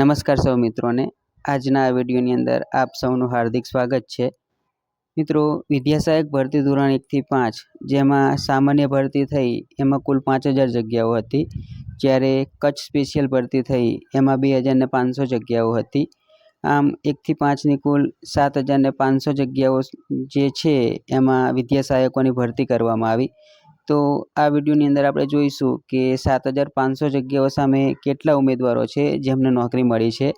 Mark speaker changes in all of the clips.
Speaker 1: નમસ્કાર સૌ મિત્રોને. આજના આ વિડીયોની અંદર આપ સૌનું હાર્દિક સ્વાગત છે. મિત્રો, વિદ્યાસહાયક ભરતી ધોરણ એકથી પાંચ, જેમાં સામાન્ય ભરતી થઈ, એમાં કુલ પાંચ હજાર જગ્યાઓ હતી. જ્યારે કચ્છ સ્પેશિયલ ભરતી થઈ, એમાં બે હજારને પાંચસો જગ્યાઓ હતી. આમ, એકથી પાંચની કુલ સાત હજારને પાંચસો જગ્યાઓ જે છે, એમાં વિદ્યાસહાયકોની ભરતી કરવામાં આવી. તો આ વિડીયોની અંદર આપણે જોઈશું કે સાત હજાર પાંચસો જગ્યાઓ સામે કેટલા ઉમેદવારો છે જેમને નોકરી મળી છે.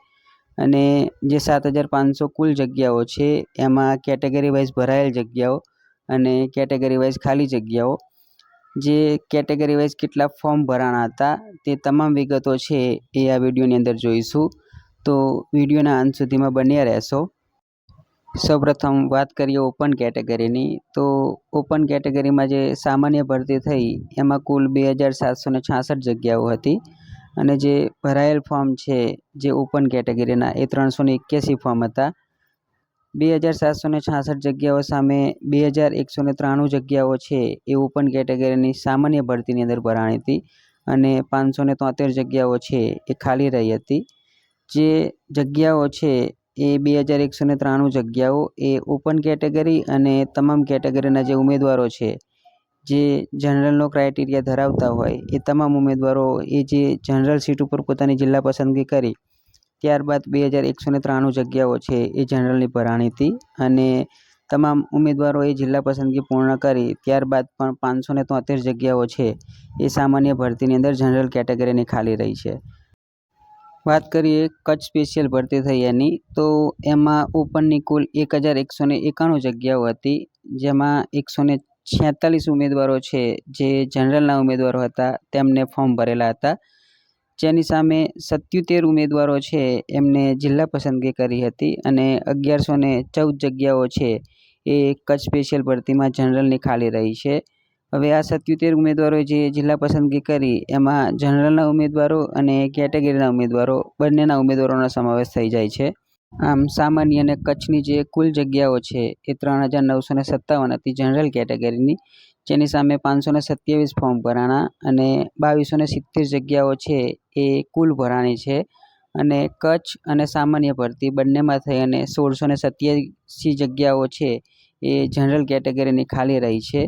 Speaker 1: અને જે સાત હજાર પાંચસો કુલ જગ્યાઓ છે, એમાં કેટેગરી વાઇઝ ભરાયેલ જગ્યાઓ અને કેટેગરી વાઇઝ ખાલી જગ્યાઓ. જે કેટેગરી વાઇઝ કેટલા ફોર્મ ભરાણા હતા, તે તમામ વિગતો છે એ આ વિડીયોની અંદર જોઈશું. તો વિડીયોના અંત સુધીમાં બન્યા રહેશો. સૌપ્રથમ વાત કરીએ ઓપન કેટેગરીની તો ઓપન કેટેગરીમાં જે સામાન્ય ભરતી થઈ, એમાં કુલ બે હજાર સાતસો ને છાસઠ જગ્યાઓ હતી. અને જે ભરાયેલ ફોર્મ છે, જે ઓપન કેટેગરીના એ ત્રણસો ને એક્યાસી ફોર્મ હતા. બે હજાર સાતસો ને છાસઠ જગ્યાઓ સામે બે હજાર એકસો ને ત્રાણું જગ્યાઓ છે, એ ઓપન કેટેગરીની સામાન્ય ભરતીની અંદર ભરાણી હતી. અને પાંચસો ને તોતેર જગ્યાઓ છે, એ ખાલી રહી હતી. જે જગ્યાઓ છે એ બે હજાર એકસો ને ત્રાણું જગ્યાઓ એ ઓપન કેટેગરી અને તમામ કેટેગરીના જે ઉમેદવારો છે, જે જનરલનો ક્રાઇટેરિયા ધરાવતા હોય, એ તમામ ઉમેદવારો એ જે જનરલ સીટ ઉપર પોતાની જિલ્લા પસંદગી કરી, ત્યારબાદ બે હજાર એકસો ને ત્રાણું જગ્યાઓ છે એ જનરલની ભરાણી હતી અને તમામ ઉમેદવારો એ જિલ્લા પસંદગી પૂર્ણ કરી, ત્યારબાદ પણ પાંચસો તોતેર જગ્યાઓ છે એ સામાન્ય ભરતીની અંદર જનરલ કેટેગરીની ખાલી રહી છે. વાત કરીએ કચ્છ સ્પેશિયલ ભરતી થઈ એની, તો એમાં ઓપનની કુલ એક હજાર એકસો ને એકાણું જગ્યાઓ હતી, જેમાં એકસો ને છેતાલીસ ઉમેદવારો છે, જે જનરલના ઉમેદવારો હતા, તેમને ફોર્મ ભરેલા હતા. જેની સામે સત્યોતેર ઉમેદવારો છે, એમને જિલ્લા પસંદગી કરી હતી અને અગિયારસો ને ચૌદ જગ્યાઓ છે, એ કચ્છ સ્પેશિયલ ભરતીમાં જનરલની ખાલી રહી છે. હવે આ સત્યોતેર ઉમેદવારોએ જે જિલ્લા પસંદગી કરી, એમાં જનરલના ઉમેદવારો અને કેટેગરીના ઉમેદવારો બંનેના ઉમેદવારોનો સમાવેશ થઈ જાય છે. આમ સામાન્ય અને કચ્છની જે કુલ જગ્યાઓ છે એ ત્રણ હજાર નવસો ને સત્તાવન હતી જનરલ કેટેગરીની, જેની સામે પાંચસો ને સત્યાવીસ ફોર્મ ભરાણા અને બાવીસો ને સિત્તેર જગ્યાઓ છે એ કુલ ભરાણી છે. અને કચ્છ અને સામાન્ય ભરતી બંનેમાં થઈ અને સોળસો ને સત્યાસી જગ્યાઓ છે એ જનરલ કેટેગરીની ખાલી રહી છે.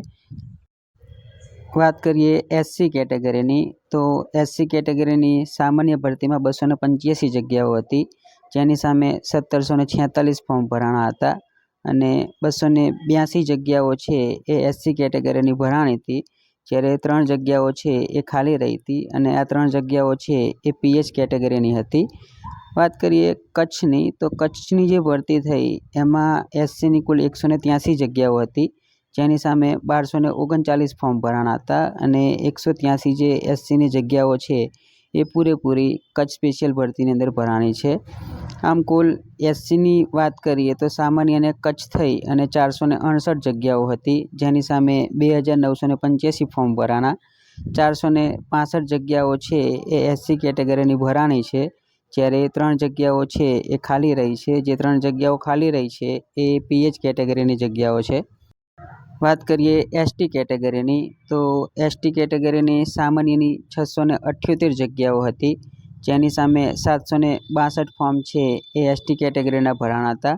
Speaker 1: વાત કરીએ એસસી કેટેગરીની, તો એસસી કેટેગરીની સામાન્ય ભરતીમાં બસો ને પંચ્યાસી જગ્યાઓ હતી, જેની સામે સત્તરસો ને છેતાલીસ ફોર્મ ભરાણા હતા અને બસો ને બ્યાસી જગ્યાઓ છે એ એસસી કેટેગરીની ભરાણી હતી, જ્યારે ત્રણ જગ્યાઓ છે એ ખાલી રહી હતી અને આ ત્રણ જગ્યાઓ છે એ પીએચ કેટેગરીની હતી. વાત કરીએ કચ્છની, તો કચ્છની જે ભરતી થઈ, એમાં એસસીની કુલ એકસો ને ત્યાંસી જગ્યાઓ હતી જેની સામે બારસો ને ઓગણચાલીસ ફોર્મ ભરાણા હતા અને એકસો ત્યાંસી જે એસસીની જગ્યાઓ છે એ પૂરેપૂરી કચ્છ સ્પેશિયલ ભરતીની અંદર ભરાણી છે. આમ કુલ એસસીની વાત કરીએ તો સામાન્ય અને કચ્છ થઈ અને ચારસો ને અડસઠ જગ્યાઓ હતી, જેની સામે બે હજાર નવસો ને પંચ્યાસી ફોર્મ ભરાણા. ચારસો ને પાસઠ જગ્યાઓ છે એ એસસી કેટેગરીની ભરાણી છે, જ્યારે ત્રણ જગ્યાઓ છે એ ખાલી રહી છે. જે ત્રણ જગ્યાઓ ખાલી રહી છે એ પીએચ કેટેગરીની જગ્યાઓ છે. વાત કરીએ એસટી કેટેગરીની, તો એસટી કેટેગરીની સામાન્યની છસો ને અઠ્યોતેર જગ્યાઓ હતી, જેની સામે સાતસો ને બાસઠ ફોર્મ છે એ એસટી કેટેગરીના ભરાણા હતા.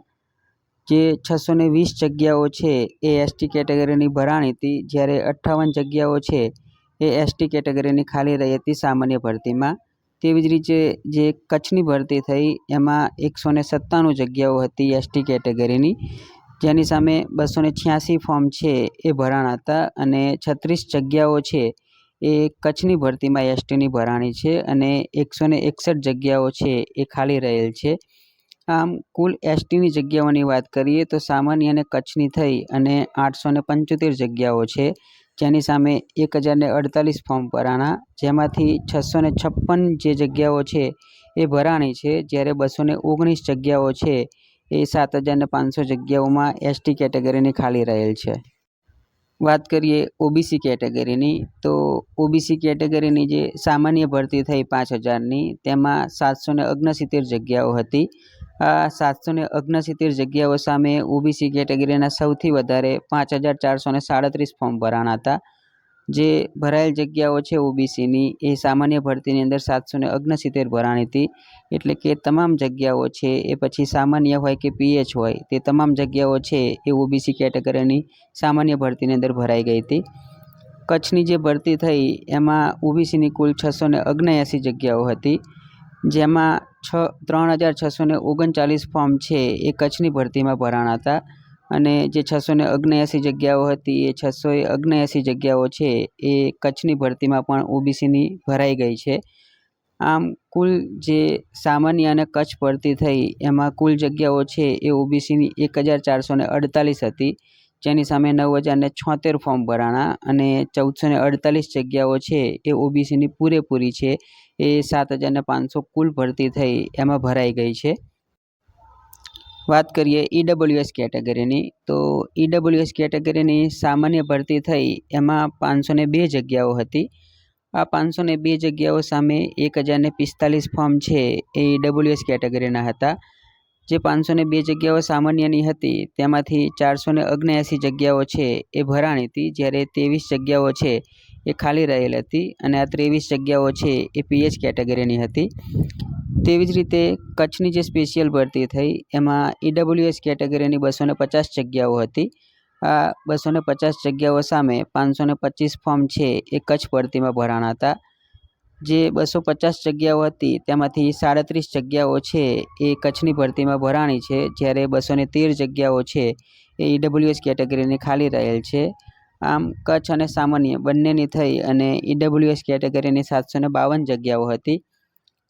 Speaker 1: જે છસો ને વીસ જગ્યાઓ છે એ એસટી કેટેગરીની ભરાણી હતી, જ્યારે અઠ્ઠાવન જગ્યાઓ છે એ એસટી કેટેગરીની ખાલી રહી હતી સામાન્ય ભરતીમાં. તેવી જ રીતે જે કચ્છની ભરતી થઈ, એમાં એકસો ને સત્તાણું જગ્યાઓ હતી એસટી કેટેગરીની. જેની સામે બસો ને છ્યાસી ફોર્મ છે એ ભરાણા હતા અને છત્રીસ જગ્યાઓ છે એ કચ્છની ભરતીમાં એસટીની ભરાણી છે અને એકસો ને એકસઠ જગ્યાઓ છે એ ખાલી રહેલ છે. આમ કુલ એસટીની જગ્યાઓની વાત કરીએ તો સામાન્ય અને કચ્છની થઈ અને આઠસો ને પંચોતેર જગ્યાઓ છે, જેની સામે એક હજાર અડતાલીસ ફોર્મ ભરાણા, જેમાંથી છસો ને છપ્પન જે જગ્યાઓ છે એ ભરાણી છે, જ્યારે બસો ઓગણીસ જગ્યાઓ છે એ સાત હજારને પાંચસો જગ્યાઓમાં એસટી કેટેગરીની ખાલી રહેલ છે. વાત કરીએ ઓબીસી કેટેગરીની તો ઓબીસી કેટેગરીની જે સામાન્ય ભરતી થઈ પાંચ હજારની તેમાં સાતસો ને ઓગણસિત્તેર જગ્યાઓ હતી. આ સાતસો ને ઓગણસિત્તેર જગ્યાઓ સામે ઓબીસી કેટેગરીના સૌથી વધારે પાંચ હજાર ચારસો ને સાડત્રીસ ફોર્મ ભરાણા હતા. જે ભરાયેલ જગ્યાઓ છે ઓબીસીની, એ સામાન્ય ભરતીની અંદર સાતસો ને ઓગણસિત્તેર ભરાણી હતી. એટલે કે તમામ જગ્યાઓ છે, એ પછી સામાન્ય હોય કે પીએચ હોય, તે તમામ જગ્યાઓ છે, એ ઓબીસી કેટેગરીની સામાન્ય ભરતીની અંદર ભરાઈ ગઈ હતી. કચ્છની જે ભરતી થઈ, એમાં ઓબીસીની કુલ છસો ને ઓગણએંસી જગ્યાઓ હતી, જેમાં છ, ત્રણ હજાર છસો ઓગણચાલીસ ફોર્મ છે, એ કચ્છની ભરતીમાં ભરાણા હતા. અને જે છસો ને ઓગણએંસી જગ્યાઓ હતી, એ છસો ઓગણએંસી જગ્યાઓ છે, એ કચ્છની ભરતીમાં પણ ઓબીસીની ભરાઈ ગઈ છે. આમ કુલ જે સામાન્ય અને કચ્છ ભરતી થઈ, એમાં કુલ જગ્યાઓ છે, એ ઓબીસીની એક હજાર ચારસો ને અડતાલીસ હતી, જેની સામે નવ હજાર ને છોતેર ફોર્મ ભરાણા અને ચૌદસો ને અડતાલીસ જગ્યાઓ છે, એ ઓબીસીની પૂરેપૂરી છે, એ સાત હજાર ને પાંચસો કુલ ભરતી થઈ, એમાં ભરાઈ ગઈ છે. વાત કરીએ ઈડબ્લ્યુએસ કેટેગરીની, તો ઈડબ્લ્યુએસ કેટેગરીની સામાન્ય ભરતી થઈ એમાં પાંચસો બે જગ્યાઓ હતી. આ પાંચસો બે જગ્યાઓ સામે એક હજાર પિસ્તાલીસ ફોર્મ છે એ ઈડબ્લ્યુએસ કેટેગરીના હતા. જે પાંચસો બે જગ્યાઓ સામાન્યની હતી, તેમાંથી ચારસો ઓગણએંસી જગ્યાઓ છે એ ભરાણી હતી, જ્યારે ત્રેવીસ જગ્યાઓ છે એ ખાલી રહેલ હતી, અને આ ત્રેવીસ જગ્યાઓ છે એ પીએચ કેટેગરીની હતી. તેવી જ રીતે કચ્છની જે સ્પેશિયલ ભરતી થઈ, એમાં ઈડબ્લ્યુએસ કેટેગરીની બસો ને પચાસ જગ્યાઓ હતી. આ બસો ને પચાસ જગ્યાઓ સામે પાંચસો ને પચીસ ફોર્મ છે એ કચ્છ ભરતીમાં ભરાણા હતા. જે બસો પચાસ જગ્યાઓ હતી, તેમાંથી સાડત્રીસ જગ્યાઓ છે એ કચ્છની ભરતીમાં ભરાણી છે, જ્યારે બસો ને તેર જગ્યાઓ છે એ ઈડબ્લ્યુએસ કેટેગરીની ખાલી રહેલ છે. આમ, કચ્છ અને સામાન્ય બંનેની થઈ અને ઈડબ્લ્યુએસ કેટેગરીની સાતસો ને બાવન જગ્યાઓ હતી.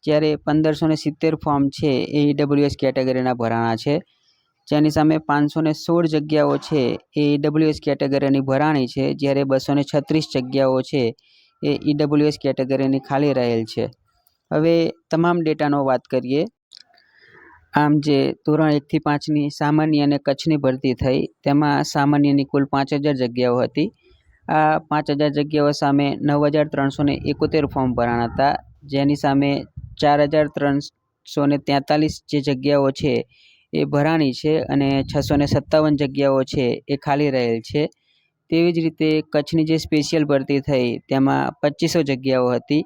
Speaker 1: જ્યારે પંદરસો ને સિત્તેર ફોર્મ છે એ ડબલ્યુએસ કેટેગરીના ભરાણા છે. જેની સામે પાંચસો ને સોળ જગ્યાઓ છે એ ડબલ્યુએસ કેટેગરીની ભરાણી છે, જ્યારે બસો ને છત્રીસ જગ્યાઓ છે એ ઈડબ્લ્યુએસ કેટેગરીની ખાલી રહેલ છે. હવે તમામ ડેટાનો વાત કરીએ. આમ જે ધોરણ એકથી પાંચની સામાન્ય અને કચ્છની ભરતી થઈ, તેમાં સામાન્યની કુલ પાંચ હજાર જગ્યાઓ હતી. આ પાંચ હજાર જગ્યાઓ સામે નવ હજાર ત્રણસો એકોતેર ફોર્મ ભરાણા હતા, જેની સામે ચાર હજાર ત્રણસો ને તેતાલીસ જે જગ્યાઓ છે એ ભરાણી છે અને છસો ને સત્તાવન જગ્યાઓ છે એ ખાલી રહેલ છે. તેવી જ રીતે કચ્છની જે સ્પેશિયલ ભરતી થઈ તેમાં પચીસો જગ્યાઓ હતી,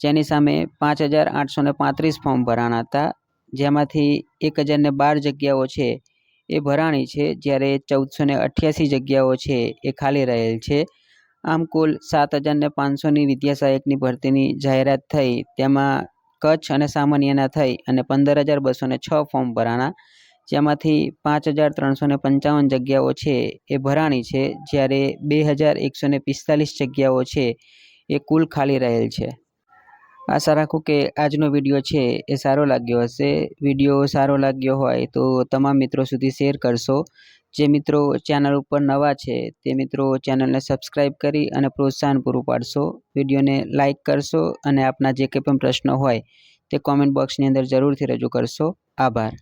Speaker 1: જેની સામે પાંચ હજાર આઠસો ને પાંત્રીસ ફોર્મ ભરાણા હતા, જેમાંથી એક હજાર ને બાર જગ્યાઓ છે એ ભરાણી છે, જ્યારે ચૌદસો ને અઠ્યાસી જગ્યાઓ છે એ ખાલી રહેલ છે. આમ કુલ સાત હજાર ને પાંચસોની વિદ્યા સહાયકની ભરતીની જાહેરાત થઈ, તેમાં કચ્છ અને સામાન્યના થઈ અને પંદર હજાર બસો છ ફોર્મ ભરાણા. જેમાંથી પાંચ હજાર ત્રણસો પંચાવન જગ્યાઓ છે એ ભરાણી છે, જ્યારે બે હજાર એકસો પિસ્તાલીસ જગ્યાઓ છે એ કુલ ખાલી રહેલ છે. આશા રાખું કે આજનો વીડિયો છે એ સારો લાગ્યો હશે. વીડિયો સારો લાગ્યો હોય તો તમામ મિત્રો સુધી શેર કરશો. જે મિત્રો ચેનલ ઉપર નવા છે તે મિત્રો ચેનલને સબસ્ક્રાઈબ કરી અને પ્રોત્સાહન પૂરું પાડશો. વિડીયોને લાઇક કરશો અને આપના જે કંઈ પણ પ્રશ્નો હોય તે કોમેન્ટ બોક્સની અંદર જરૂરથી રજૂ કરશો. આભાર.